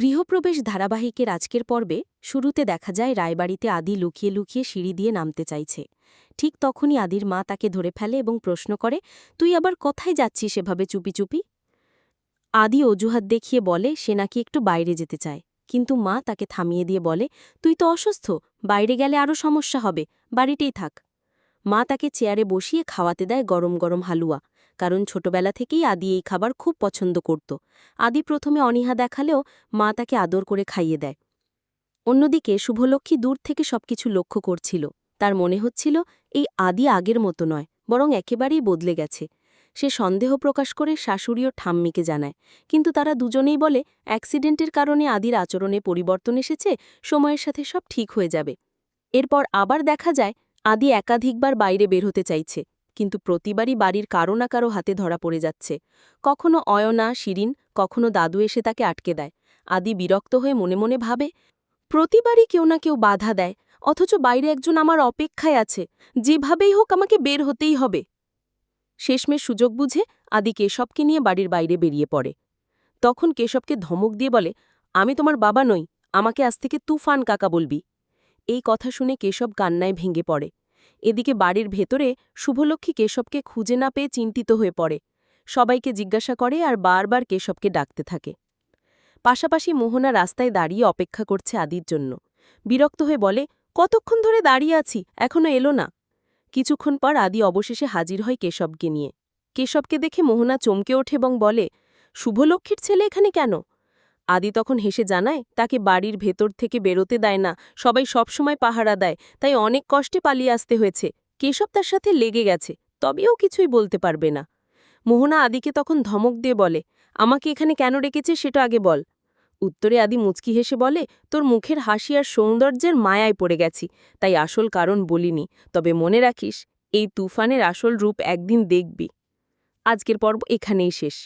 গৃহপ্রবেশ ধারাবাহিকের আজকের পর্বে শুরুতে দেখা যায়, রায়বাড়িতে আদি লুকিয়ে লুকিয়ে সিঁড়ি দিয়ে নামতে চাইছে। ঠিক তখনই আদির মা তাকে ধরে ফেলে এবং প্রশ্ন করে, তুই আবার কোথায় যাচ্ছিস এভাবে চুপি চুপি? আদি অজুহাত দেখিয়ে বলে, সে নাকি একটু বাইরে যেতে চায়। কিন্তু মা তাকে থামিয়ে দিয়ে বলে, তুই তো অসুস্থ, বাইরে গেলে আরও সমস্যা হবে, বাড়িতেই থাক। মা তাকে চেয়ারে বসিয়ে খাওয়াতে দেয় গরম গরম হালুয়া। কারণ ছোটবেলা থেকেই আদি এই খাবার খুব পছন্দ করত। আদি প্রথমে অনীহা দেখালেও মা তাকে আদর করে খাইয়ে দেয়। অন্যদিকে শুভলক্ষ্মী দূর থেকে সবকিছু লক্ষ্য করছিল। তার মনে হচ্ছিল, এই আদি আগের মতো নয়, বরং একেবারেই বদলে গেছে। সে সন্দেহ প্রকাশ করে শাশুড়ি ও ঠাম্মিকে জানায়, কিন্তু তারা দুজনেই বলে, অ্যাক্সিডেন্টের কারণে আদির আচরণে পরিবর্তন এসেছে, সময়ের সাথে সব ঠিক হয়ে যাবে। এরপর আবার দেখা যায়, আদি একাধিকবার বাইরে বের হতে চাইছে। কিন্তু প্রতিবারই বাড়ির কারও না কারও হাতে ধরা পড়ে যাচ্ছে। কখনো অয়না, শিরিন, কখনো দাদু এসে তাকে আটকে দেয়। আদি বিরক্ত হয়ে মনে মনে ভাবে, প্রতিবারই কেউ না কেউ বাধা দেয়, অথচ বাইরে একজন আমার অপেক্ষায় আছে। যেভাবেই হোক আমাকে বের হতেই হবে। শেষমেশ সুযোগ বুঝে আদি কেশবকে নিয়ে বাড়ির বাইরে বেরিয়ে পড়ে। তখন কেশবকে ধমক দিয়ে বলে, আমি তোমার বাবা নই, আমাকে আজ থেকে তুফান কাকা বলবি। এই কথা শুনে কেশব কান্নায় ভেঙে পড়ে। এদিকে বাড়ির ভেতরে শুভলক্ষ্মী কেশবকে খুঁজে না পেয়ে চিন্তিত হয়ে পড়ে। সবাইকে জিজ্ঞাসা করে আর বারবার কেশবকে ডাকতে থাকে। পাশাপাশি মোহনা রাস্তায় দাঁড়িয়ে অপেক্ষা করছে আদির জন্য। বিরক্ত হয়ে বলে, কতক্ষণ ধরে দাঁড়িয়ে আছি? এখনও এলো না। কিছুক্ষণ পর আদি অবশেষে হাজির হয় কেশবকে নিয়ে। কেশবকে দেখে মোহনা চমকে ওঠে এবং বলে, শুভলক্ষ্মীর ছেলে এখানে কেন? আদি তখন হেসে জানায়, তাকে বাড়ির ভেতর থেকে বেরোতে দেয় না, সবাই সবসময় পাহারা দেয়, তাই অনেক কষ্টে পালিয়ে আসতে হয়েছে। কেশব তার সাথে লেগে গেছে তবেও কিছুই বলতে পারবে না। মোহনা আদিকে তখন ধমক দিয়ে বলে, আমাকে এখানে কেন রেখেছে সেটা আগে বল। উত্তরে আদি মুচকি হেসে বলে, তোর মুখের হাসি আর সৌন্দর্যের মায়ায় পড়ে গেছি, তাই আসল কারণ বলিনি, তবে মনে রাখিস, এই তুফানের আসল রূপ একদিন দেখবি। আজকের পর্ব এখানেই শেষ।